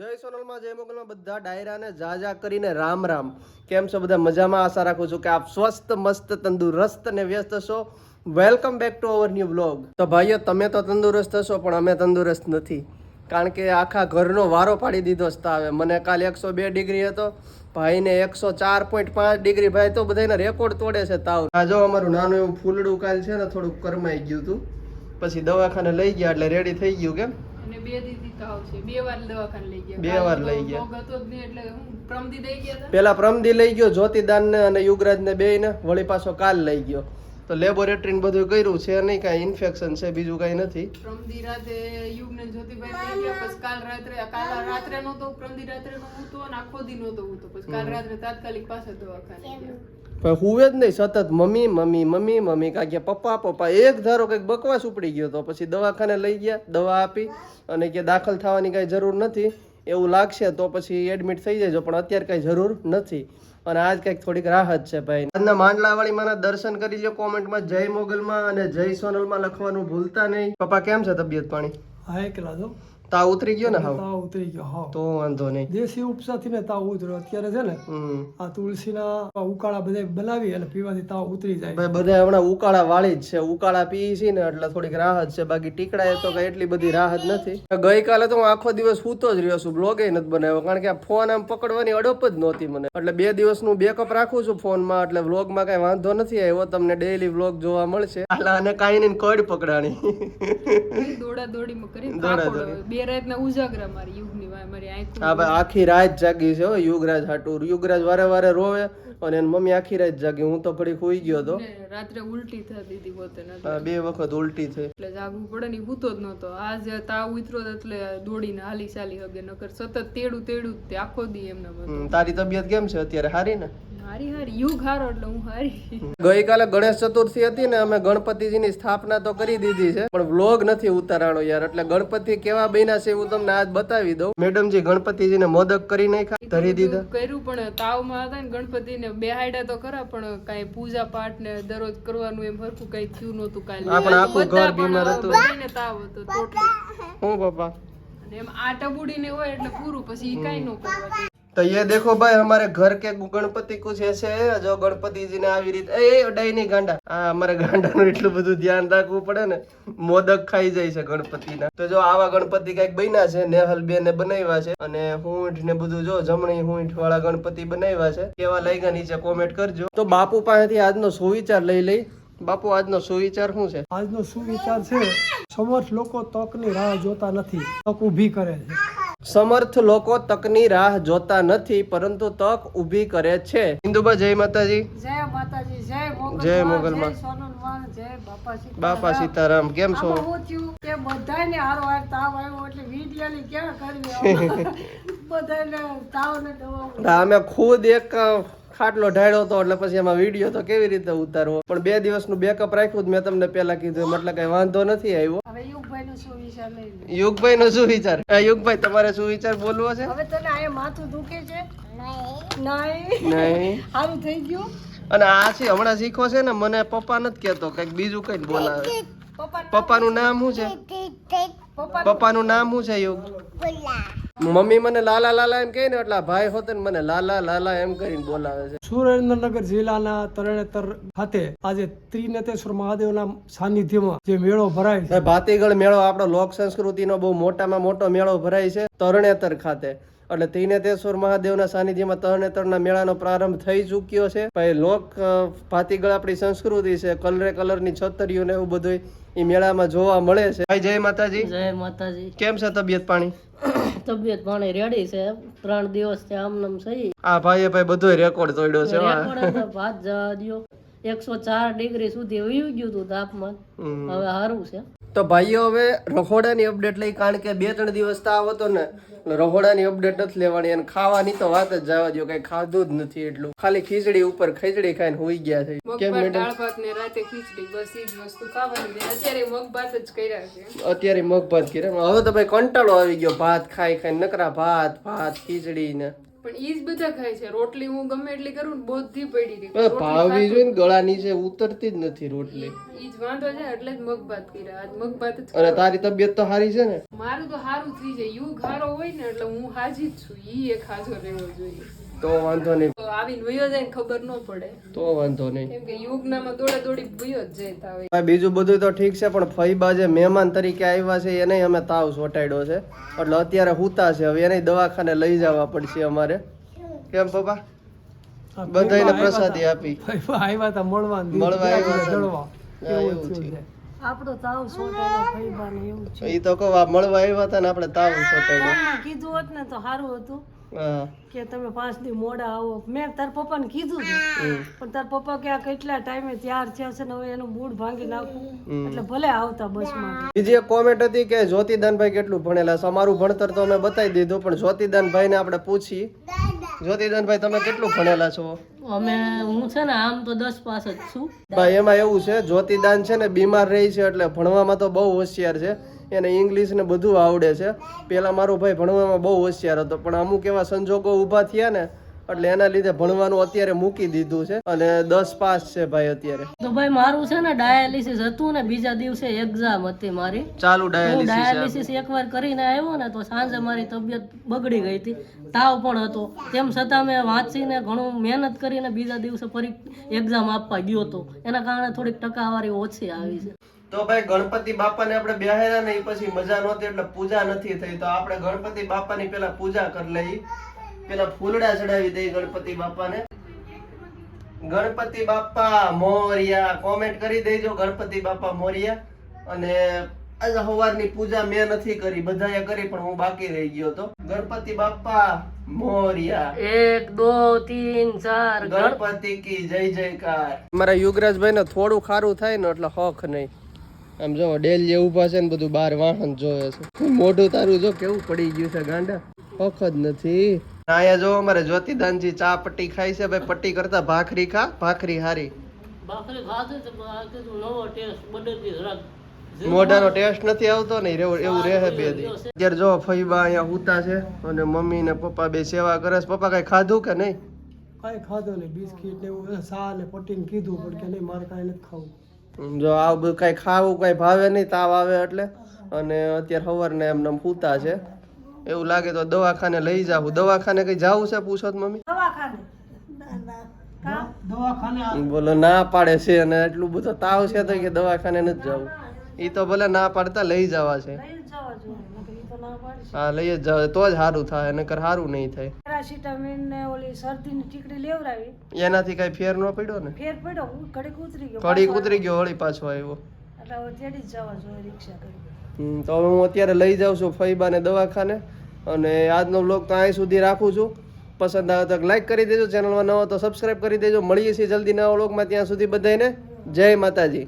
જય સોનલમાં, જય મોગલમાં બધા ડાયરાને જાજા કરીને રામ રામ. કેમ છો બધા? મજામાં? આશા રાખું છું કે આપ સ્વસ્થ, મસ્ત, તંદુરસ્ત અને વ્યસ્ત છો. Welcome back to our new blog તો ભાઈઓ, તમે તો તંદુરસ્ત હશો પણ અમે તંદુરસ્ત નથી. કારણ કે આખા ઘરનો વારો પાડી દીધો તાવે મને કાલે એકસો બે ડિગ્રી હતો. ભાઈને એકસો ચાર પોઈન્ટ પાંચ ડિગ્રી. ભાઈ, તો બધાને રેકોર્ડ તોડે છે તાવ. જો અમારું નાનું એવું ફૂલડું કાલ છે ને, થોડુંક કરમાઈ ગયું હતું પછી દવાખાને લઈ ગયા એટલે રેડી થઈ ગયું કેમ? બે દીદી બે વાર લઈ ગયા. બે વાર લઈ ગયા. રોગ હતો જ નહીં એટલે હું પ્રમદી દઈ ગયા પેલા પ્રમદી લઈ ગયો જ્યોતિદાન ને અને યુગરાજ ને બે ને વળી પાછો કાલ લઈ ગયો. તો લેબોરેટરી ને બધું કર્યું છે નહીં કાંઈ ઇન્ફેક્શન છે બીજું કાંઈ નથી. પ્રમદી રાતે યુગ ને જ્યોતિભાઈ લઈ ગયા પછી કાલ રાત્રે કાલ રાત્રે નહોતો પ્રમદી રાત્રે નો ઊતો અને આખો દી નહોતો ઊતો પછી કાલ રાત્રે તાત્કાલિક પાછા દવાખાને ગયા. હુવે જ નહીં, સતત મમ્મી મમ્મી મમ્મી મમ્મી કાં કે પપ્પા પપ્પા, એક ધારો કંઈક બકવાસ ઉપડી ગયો તો પછી દવાખાને લઈ ગયા, દવા આપી અને કે દાખલ થવાની કાંઈ જરૂર નથી, એવું લાગશે તો પછી એડમિટ થઈ જજો, પણ અત્યારે કાંઈ જરૂર નથી. અને આજ કંઈક થોડીક રાહત છે ભાઈ. આજના માંડલાવાળી માના દર્શન કરી લો કોમેન્ટમાં જય મોગલમાં અને જય સોનલમાં લખવાનું ભૂલતા નહીં. પપ્પા, કેમ છે તબિયત પાણી? હા, એકલા તાવ ઉતરી ગયો ને હા તાવ ઉતરી ગયો હા તો વાંધો નહીં. દેશી ઉપસાથી ને તાવ ઉતર્યો. અત્યારે છે ને આ તુલસીના ઉકાળા બધા બનાવી અને પીવાથી તાવ ઉતરી જાય. ભાઈ બધા હમણાં ઉકાળા વાળી જ છે. ઉકાળા પી છે ને એટલે થોડીક રાહત છે. બાકી ટીકડા તો કઈ એટલી બધી રાહત નથી. ગઈકાલે તો હું આખો દિવસ સૂતો જ રહ્યો છું. બ્લોગે નથી બનાવ્યો. કારણ કે આ ફોન આમ પકડવાની અડપ જ નહોતી મને. એટલે બે દિવસનું બેકઅપ રાખું છું ફોનમાં. એટલે વ્લોગમાં કઈ વાંધો નથી. આવ્યો તમને ડેઈલી વ્લોગ જોવા મળશે. એટલે અને કાંઈ નહીં કડ પકડાણી. દોડા દોડી કરી દોડા કાકોડો. દોડી. રાત રાતના ઉજાગરા મારી યુગની મારી આંખો આખી રાત જાગી છે હો યુગરાજ હાટુર. યુગરાજ વારે વારે રોવે અને એની મમ્મી આખી રાત જાગી. હું તો ઘડી ખોઈ ગયો તો. રાત્રે ઉલટી થતી હતી પોતે બે વખત ઉલટી થઈ. એટલે જાગવું પડે ને હૂતો જ નહોતો. આજ તાવ ઉતરો એટલે દોડીને હાલી ચાલી હગે. નકર સતત તેડું તેડું તે આખો દી એમને તારી તબિયત કેમ છે અત્યારે? સારી ને? હારી હારી યુગ હારો એટલે હું હારી. ગઈકાલે ગણેશ ચતુર્થી હતી ને અમે ગણપતિજીની સ્થાપના તો કરી દીધી છે પણ વ્લોગ નથી ઉતારાણો યાર એટલે ગણપતિ કેવા બન્યા છે હું તમને આજ બતાવી દઉં. મેડમજી ગણપતિજીને મોદક કરી નાખ્યા ધરી દીધા. કર્યું પણ તાવમાં હતા ને ગણપતિને બેહાડ્યા તો ખરા પણ કાંઈ પૂજા પાઠ ને દરરોજ કરવાનું એમ હરખું કાંઈ થયું નહોતું કાલે. આપણે આખું ઘર બીમાર હતું. તાવ હતો ટોટલી. હું પપ્પા? અને એમ આ ટબુડીને હોય એટલે પૂરું પછી ઈ કાંઈ ન કરવા દે તો ये देखो भाई हमारे घर के गणपति कुछ ऐसे है जो गणपति जी ने આવી રીતે એ અડાઈ નહીં ગાંડા આ અમારે ગાંડાનું એટલું બધું ધ્યાન રાખવું પડે ને મોદક ખાઈ જાય છે ગણપતિના તો જો આવા ગણપતિ કઈક બન્યા છે નેહલ બેને બનાવ્યા છે અને હૂંઠ ને બધું જો જમણી હૂંઠ વાળા ગણપતિ બનાવ્યા છે કેવા લાગ્યા નીચે કોમેન્ટ કરજો તો બાપુ પાસેથી આજનો સુવિચાર લઈ લઈ બાપુ આજનો સુવિચાર શું છે આજનો શું વિચાર છે સમર્થ લોકો તકની રાહ જોતા નથી તક ઊભી કરે છે સમર્થ લોકો તકની રાહ જોતા નથી પરંતુ તક ઊભી કરે છે. હિન્દુબા જય માતાજી. જય માતાજી જય મોગલમાં, જય મોગલમાં. જય જય બાપા સીતારામ. કેમ છો? હું થયું કે બધાને હારો હાર તાવ આવ્યો એટલે વીડિયાની ક્યાં કરવી બધાને તાવ ને દવા અમે ખુદ એક ખાટલો ઢાળ્યો હતો એટલે પછી એમાં વીડિયો તો કેવી રીતે ઉતારવો? પણ બે દિવસનું બેકઅપ રાખ્યું જ મેં તમને પહેલા કીધું એટલે કઈ વાંધો નથી આવ્યો. હવે યુગભાઈ નો શું વિચાર યુગભાઈ નો શું વિચાર અ, યુગભાઈ તમારે શું વિચાર બોલવો છે? હવે તને આ માથું દુખે છે? નહીં. નહીં? સારું થઈ ગયું? અને આ છે હમણાં શીખો છે ને મને પપ્પા નથી કહેતો કંઈક બીજું કઈ બોલાવે. પપ્પાનું નામ શું છે? પપ્પાનું નામ શું છે યુગ? મમ્મી મને લાલા લાલા એમ કહે ને એટલે ભાઈ હોતે ને મને લાલા લાલા એમ કરીને બોલાવે છે. સુરેન્દ્રનગર જિલ્લાના તરણેતર ખાતે આજે ત્રિનેતેશ્વર મહાદેવના સાનિધ્યમાં જે મેળો ભરાય છે. ભાતીગળ મેળો આપણો લોક સંસ્કૃતિનો બહુ મોટામાં મોટો મેળો ભરાય છે તરણેતર ખાતે. એટલે ત્રિનેતેશ્વર મહાદેવના સાનિધ્યમાં તરણેતરના મેળાનો પ્રારંભ થઈ ચૂક્યો છે. ભાઈ લોક ભાતીગળ આપણી સંસ્કૃતિ છે. કલરે કલરની છતરીઓ ને એવું બધું એ મેળામાં જોવા મળે છે. ભાઈ જય માતાજી. જય માતાજી. કેમ છે તબિયત પાણી? તબિયત પાણી રેડી છે. ત્રણ દિવસથી આમ નામ સહી. આ ભાઈએ ભાઈ બધો રેકોર્ડ તોડ્યો છે. રેકોર્ડ ભાત જવા દ્યો. એકસો ચાર ડિગ્રી સુધી વયું ગયું હતું તાપમાન. હવે સારું છે. તો ભાઈઓ હવે રહોડાની અપડેટ લઈ કારણ કે બે ત્રણ દિવસ તાવ હતો ને. રહોડાની અપડેટ નથી લેવાની અને ખાવાની તો વાત જ જવા દો કઈ ખાધું જ નથી એટલું. ખાલી ખીચડી ઉપર ખીચડી ખાઈને હોઈ ગયા છે. કેમ દાળ ભાત ને રાતે ખીચડી બસ ઈ જ વસ્તુ ખાવાની. અત્યારે મગ ભાત જ કર્યા છે. અત્યારે મગ ભાત કર્યા. હવે તો ભાઈ કંટાળો આવી ગયો. ભાત ખાઈ ખાઈ નકરા ભાત ભાત ખીચડી ને. પણ ઈ જ બધા ખાય છે. રોટલી હું ગમે એટલી કરું ને બધી પડી રહી. ભાવવી જોઈએ ને ગળા નીચે ઉતરતી જ નથી રોટલી. ઈ જ વાંધો છે એટલે જ મગ ભાત કર્યા. આજ મગ ભાત જ અરે તારી તબિયત તો સારી છે ને? મારું તો સારું થઈ જાય. યુ ખારો હોય ને એટલે હું હાજી જ છું. ઈ એક હાજો રહેવો જોઈએ. તો વાંધો નહીં. તો આવીને વયો જાય ને ખબર ન પડે. તો વાંધો નહીં. કેમ કે યુગનામાં દોડે દોડી વયો જ જતા હોય. બીજું બધું તો ઠીક છે પણ ફઈબા જે મહેમાન તરીકે આવ્યા છે એને અમે તાવ સોટાડ્યો છે. એટલે અત્યારે હુતા છે હવે એને દવાખાને લઈ જવા પડશે અમારે. કેમ પપ્પા? બધાને પ્રસાદી આપી. આવ્યા હતા મળવા મળવા આવ્યા જળવા. એવું એવું છે. છે. આપણો તાવ સોટાયો ફઈબાને એવું છે એ તો કહો મળવા આવ્યા હતા ને આપણે તાવ સોટાડ્યો કીધું હોત ને તો સારું હતું. કે તમે પાંચ દી મોડા આવો. મેં તાર પપ્પાને કીધું હતું પણ તાર પપ્પા કે આ કેટલા ટાઈમે તૈયાર થયા છે ને હવે એનું મૂડ ભાંગી નાખું. એટલે ભલે આવતા બસમાં. બીજી એક કોમેન્ટ હતી કે જ્યોતિદાનભાઈ કેટલું ભણેલા છે? અમારું ભણતર તો અમે બતાવી દીધું પણ જ્યોતિદાનભાઈને આપણે પૂછી. જ્યોતિદાનભાઈ તમે કેટલું ભણેલા છો? અમે હું છે ને આમ તો દસ પાસ જ છું. ભાઈ એમાં એવું છે જ્યોતિદાન છે ને બીમાર રહી છે એટલે ભણવામાં તો બહુ હોશિયાર છે. એને ઇંગ્લિશ ને બધું આવડે છે. પેલા મારો ભાઈ ભણવામાં બહુ હોશિયાર હતો પણ અમુક એવા સંજોગો ઊભા થયા ને એટલે એના લીધે ભણવાનું અત્યારે મૂકી દીધું છે અને દસ પાસ છે ભાઈ અત્યારે. તો ભાઈ મારું છે ને ડાયાલિસિસ હતું ને બીજા દિવસે એક્ઝામ હતી મારી. ચાલુ ડાયાલિસિસ ડાયાલિસિસ એકવાર કરીને આવ્યો ને તો સાંજે મારી તબિયત બગડી ગઈ હતી. તાવ પણ હતો. તેમ છતાં મેં વાંચીને ઘણું મહેનત કરીને બીજા દિવસે ફરી એક્ઝામ આપવા ગયો હતો એના કારણે થોડીક ટકાવારી ઓછી આવી છે. તો ભાઈ ગણપતિ બાપાને આપણે બેહેરા નહીં પછી મજા નહોતી એટલે પૂજા નથી થઈ. તો આપણે ગણપતિ બાપાની પેલા પૂજા કરી લઈ. પેલા ફૂલડા ચડાવી દઈ ગણપતિ બાપાને. ગણપતિ બાપા મોરિયા. કોમેન્ટ કરી દેજો ગણપતિ બાપા મોરિયા. અને આજે સવારની પૂજા મેં નથી કરી બધાએ કરી પણ હું બાકી રહી ગયો તો. ગણપતિ બાપા મોરિયા. એક દો તીન ચાર ગણપતિ કી જય જયકાર. મારા યુગરાજભાઈ ને થોડું ખારું થાય ને એટલે હક નહીં. આમ જો ડેલી ઊભા છે ને બધું બાર વાહન જોવે છે. મોઢું તારું જો કેવું પડી ગયું છે ગાંડા. હક જ નથી. અહીંયા જો અમારે જ્યોતિદાનજી ચા પટ્ટી ખાય છે ભાઈ પટ્ટી કરતા ભાખરી ખા ભાખરી હારી. ભાખરી ખાધી તો આ નવો ટેસ્ટ બદલતી જરાક મોઢાનો ટેસ્ટ નથી આવતો ને એવું એવું રહે બે દી. અત્યારે જો ફઈબા અહીંયા ઉતા છે અને મમ્મી ને પપ્પા બે સેવા કરે છે. પપ્પા કઈ ખાધું કે નહીં? કઈ ખાધું નહીં બિસ્કીટ ને એવું સા ને પટીને કીધું પણ કે નહીં મારે કઈ નથી ખાવું. જો આ બધું કઈ ખાવું કઈ ભાવે નહીં તાવ આવે એટલે. અને અત્યારે સવારને એમને પૂતા છે. એવું લાગે તો દવાખાને લઈ જાવું દવાખાને કઈ જાવું છે પૂછો તો મમ્મી? દવાખાને. બોલો ના પાડે છે અને એટલું બધું તાવ છે તો કે દવાખાને નથી જવું. એ તો ભલે ના પાડતા લઈ જવા છે. હા લઈ જ જાવ તો જ સારું થાય નકર સારું નહીં થાય. પેરાસિટામિન ને ઓલી શરદીની ટીકડી લેવરાવી એનાથી કઈ ફેર ન પડ્યો ને? ફેર પડ્યો હું ઘડીક ઉતરી ગયો પાછો ઉતરી ગયો વળી પાછો આવ્યો. એટલે હવે તેડી જ જવા જોઈએ રિક્ષા કરી. તો હું અત્યારે લઈ જાઉં છું ફઈબાને દવાખાને અને આજનો બ્લોગ તો અહીં સુધી રાખું છું. પસંદ આવે તો લાઈક કરી દેજો ચેનલમાં નવો તો સબસ્ક્રાઈબ કરી દેજો. મળીએ છીએ જલ્દી નવા બ્લોગમાં ત્યાં સુધી બધાને જય માતાજી.